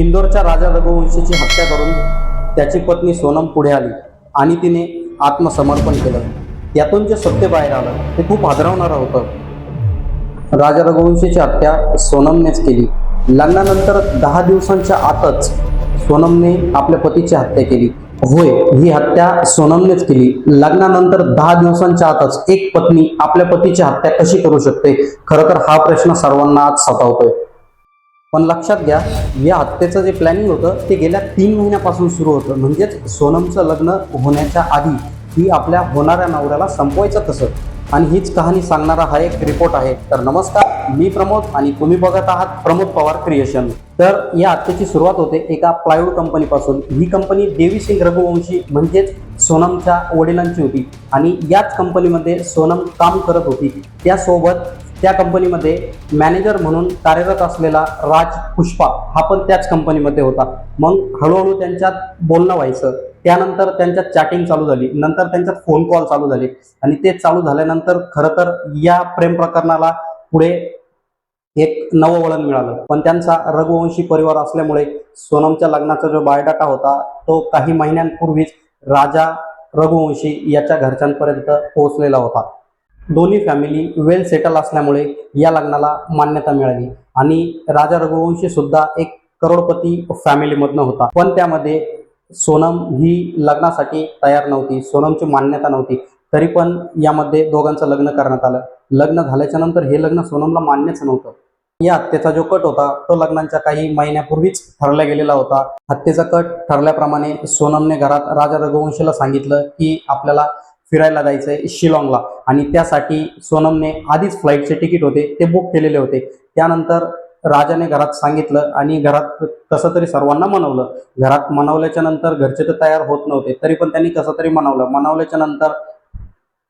इंदोरच्या राजा रघुवंशीची हत्या करून त्याची पत्नी सोनम पुढे आली आणि तिने आत्मसमर्पण केलं. त्यातून जे सत्य बाहेर आलं ते खूप हादरवणारं होतं. राजा रघुवंशीची हत्या सोनमनेच केली. लग्नानंतर दहा दिवसांच्या आतच सोनमने आपल्या पतीची हत्या केली. होय ही हत्या सोनमनेच केली. लग्नानंतर दहा दिवसांच्या आतच एक पत्नी आपल्या पतीची हत्या कशी करू शकते? खरं तर हा प्रश्न सर्वांना आज सतावतोय. पण लक्षात घ्या या हत्येचं जे प्लॅनिंग होतं ते गेल्या तीन महिन्यापासून सुरू होतं. म्हणजेच सोनमचं लग्न होण्याच्या आधी ही आपल्या होणाऱ्या नवऱ्याला संपवायचं कसं आणि हीच कहाणी सांगणारा हा एक रिपोर्ट आहे. तर नमस्कार मी प्रमोद आणि तुम्ही बघत आहात प्रमोद पवार क्रिएशन तर या हत्येची सुरुवात होते एका प्लायवूड कंपनीपासून ही कंपनी देवी सिंग रघुवंशी म्हणजेच सोनमच्या वडिलांची होती. आणि याच कंपनीमध्ये सोनम काम करत होती. त्यासोबत त्या कंपनीमध्ये मॅनेजर म्हणून कार्यरत असलेला राज पुष्पा हा पण त्याच कंपनीमध्ये होता. मग हळूहळू त्यांच्यात बोलणं व्हायचं. त्यानंतर त्यांच्यात चॅटिंग चालू झाली. नंतर त्यांच्यात फोन कॉल चालू झाले. आणि ते चालू झाल्यानंतर खरं तर या प्रेम प्रकरणाला पुढे एक नवं वळण मिळालं. पण त्यांचा रघुवंशी परिवार असल्यामुळे सोनमच्या लग्नाचा जो बायोडाटा होता तो काही महिन्यांपूर्वीच राजा रघुवंशी याच्या घरच्यांपर्यंत पोहोचलेला होता. दोन्ही फॅमिली वेल सेटल असल्यामुळे या लग्नाला मान्यता मिळाली. आणि राजा रघुवंशी सुद्धा एक करोडपती फॅमिलीमधनं होता. पण त्यामध्ये सोनम ही लग्नासाठी तयार नव्हती सोनमची मान्यता नव्हती. तरी पण यामध्ये दोघांचं लग्न करण्यात आलं. लग्न झाल्याच्यानंतर हे लग्न सोनमला मान्यच नव्हतं. या हत्येचा जो कट होता तो लग्नांच्या काही महिन्यापूर्वीच ठरला गेलेला होता. हत्येचा कट ठरल्याप्रमाणे सोनमने घरात राजा रघुवंशीला सांगितलं की आपल्याला फिरायला जायचंय शिलाँगला. आणि त्यासाठी सोनमने आधीच फ्लाईटचे तिकीट होते ते बुक केलेले होते. त्यानंतर राजाने घरात सांगितलं आणि घरात कसं तरी सर्वांना मनवलं. घरात मनवल्याच्या नंतर घरचे तर तयार होत नव्हते तरी पण त्यांनी कसं तरी मनवलं. मनवल्याच्या नंतर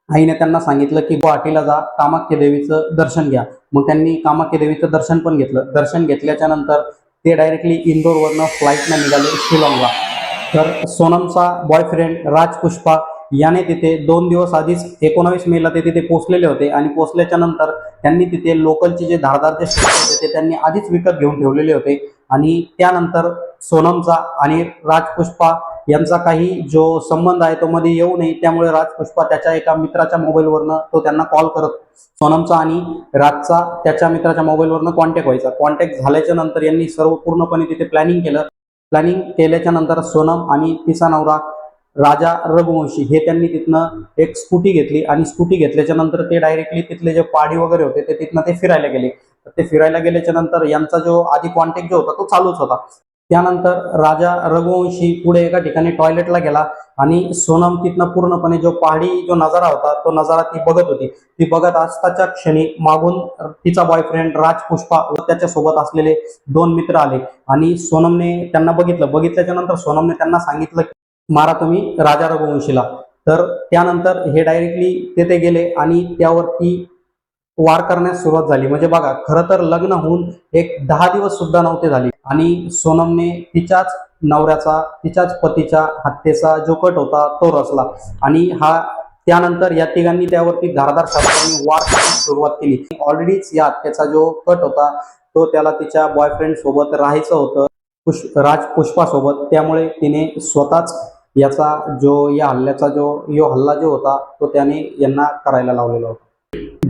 आईने त्यांना सांगितलं की गुवाहाटीला जा कामाख्य देवीचं दर्शन घ्या. मग त्यांनी कामाख्य देवीचं दर्शन पण घेतलं. दर्शन घेतल्याच्या नंतर ते डायरेक्टली इंदोरवरनं फ्लाईटनं निघाले शिलाँगला. तर सोनमचा बॉयफ्रेंड राज पुष्पा याने तिथे दोन दिवस आधीच एकोणावीस मेला ते तिथे पोचलेले होते आणि पोचल्याच्या नंतर त्यांनी तिथे लोकलचे जे धारदार जे होते ते त्यांनी आधीच विकत घेऊन ठेवलेले होते. आणि त्यानंतर सोनमचा आणि राजपुष्पा यांचा काही जो संबंध आहे तो मध्ये येऊ नये त्यामुळे राजपुष्पा त्याच्या एका मित्राच्या मोबाईलवरनं तो त्यांना कॉल करत सोनमचा आणि राजचा त्याच्या मित्राच्या मोबाईलवरनं कॉन्टॅक्ट व्हायचा. कॉन्टॅक्ट झाल्याच्यानंतर यांनी सर्व पूर्णपणे तिथे प्लॅनिंग केलं. प्लॅनिंग केल्याच्यानंतर सोनम आणि तिचा नवरा राजा रघुवंशी हे त्यांनी तिथनं एक स्कूटी घेतली आणि स्कूटी घेतल्याच्या नंतर ते डायरेक्टली तिथले जे पाडी वगैरे होते ते तिथनं ते फिरायला गेले. तर ते फिरायला गेल्याच्यानंतर यांचा जो आधी कॉन्टॅक्ट जो होता तो चालूच होता. त्यानंतर राजा रघुवंशी पुढे एका ठिकाणी टॉयलेटला गेला आणि सोनम तिथनं पूर्णपणे जो पहाडी जो नजारा होता तो नजारा ती बघत होती. ती बघत असताच्या क्षणी मागून तिचा बॉयफ्रेंड राज पुष्पा व त्याच्यासोबत असलेले दोन मित्र आले आणि सोनमने त्यांना बघितलं. बघितल्याच्या नंतर सोनमने त्यांना सांगितलं की मारा तुम्ही राजा रघुवंशीला. तर त्यानंतर हे डायरेक्टली तेथे गेले आणि त्यावरती वार करण्यास सुरुवात झाली. म्हणजे बघा खरं तर लग्न होऊन एक दहा दिवस सुद्धा नव्हते झाले. आणि सोनमने तिच्याच नवऱ्याचा तिच्याच पतीच्या हत्येचा जो कट होता तो रचला. आणि हा त्यानंतर या तिघांनी त्यावरती धारदार शस्त्रांनी वार करण्यास सुरुवात केली. ऑलरेडीच या हत्येचा जो कट होता तो त्याला तिच्या बॉयफ्रेंड सोबत राहायचं होतं पुष राज पुष्पासोबत त्यामुळे तिने स्वतःच याचा जो या हल्ल्याचा जो यो हल्ला जो होता तो त्याने यांना करायला लावलेला होता.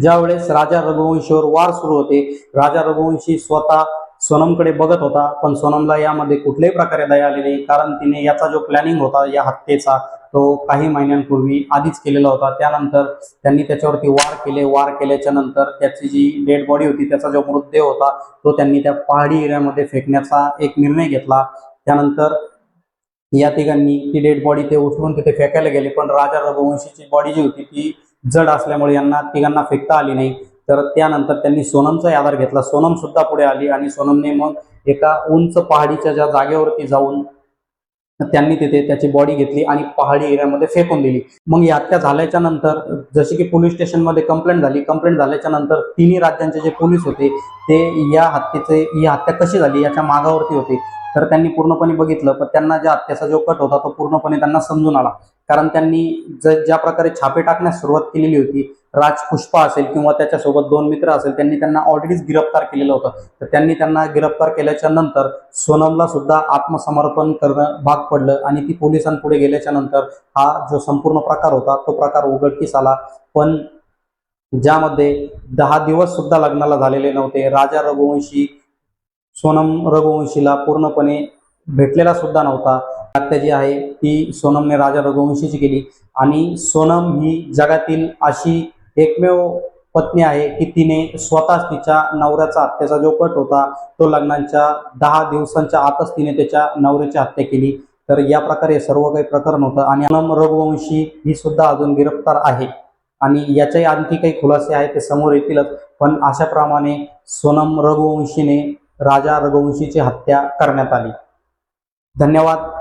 ज्या वेळेस राजा रघुवंशीवर वार सुरू होते राजा रघुवंशी स्वतः सोनमकडे बघत होता पण सोनमला यामध्ये कुठल्याही प्रकारे दया आली नाही कारण तिने याचा जो प्लॅनिंग होता या हत्येचा तो काही महिन्यांपूर्वी आधीच केलेला होता. त्यानंतर त्यांनी त्याच्यावरती वार केले वार केल्याच्यानंतर त्याची जी डेड बॉडी होती त्याचा जो मृतदेह होता तो त्यांनी त्या पहाडी एरियामध्ये फेकण्याचा एक निर्णय घेतला. त्यानंतर या तिघांनी ती डेड बॉडी ते उचलून तिथे फेकायला गेले. पण राजा रघुवंशीची बॉडी जी होती ती जड असल्यामुळे यांना तिघांना फेकता आली नाही. तर त्यानंतर त्यांनी सोनमचाही आधार घेतला. सोनम सुद्धा पुढे आली आणि सोनमने मग एका उंच पहाडीच्या ज्या जागेवरती जाऊन त्यांनी तिथे त्याची बॉडी घेतली आणि पहाडी एरियामध्ये फेकून दिली. मग ही हत्या झाल्याच्यानंतर जशी की पोलीस स्टेशनमध्ये कंप्लेंट झाली कंप्लेंट झाल्याच्यानंतर तिन्ही राज्यांचे जे पोलीस होते ते या हत्येचे ही हत्या कशी झाली याच्या मागावरती होते. तर त्यांनी पूर्णपणे बघितलं पण त्यांना ज्या हत्याचा जो कट होता तो पूर्णपणे त्यांना समजून आला. कारण त्यांनी ज ज्या प्रकारे छापे टाकण्यास सुरुवात केलेली होती राजपुष्पा असेल किंवा त्याच्यासोबत दोन मित्र असेल त्यांनी त्यांना ऑलरेडीच गिरफ्तार केलेलं होतं. तर त्यांनी त्यांना गिरफ्तार केल्याच्यानंतर सोनमला सुद्धा आत्मसमर्पण करणं भाग पडलं आणि ती पोलिसांपुढे गेल्याच्यानंतर हा जो संपूर्ण प्रकार होता तो प्रकार उघडकीस आला. पण ज्यामध्ये दहा दिवस सुद्धा लग्नाला झालेले नव्हते. राजा रघुवंशी सोनम रघुवंशीला पूर्णपणे भेटलेला सुद्धा नव्हता. हत्या जी आहे ती सोनमने राजा रघुवंशीची केली. आणि सोनम ही जगातील अशी एकमेव पत्नी आहे की तिने स्वतःच तिच्या नवऱ्याचा हत्येचा जो कट होता तो लग्नाच्या दहा दिवसांच्या आतच तिने त्याच्या नवऱ्याची हत्या केली. तर या प्रकारे सर्व काही प्रकरण होतं आणि अनम रघुवंशी ही सुद्धा अजून गिरफ्तार आहे. आणि याचेही आणखी काही खुलासे आहेत ते समोर येतीलच पण अशाप्रमाणे सोनम रघुवंशीने राजा रघुवंशीची हत्या करण्यात आली. धन्यवाद.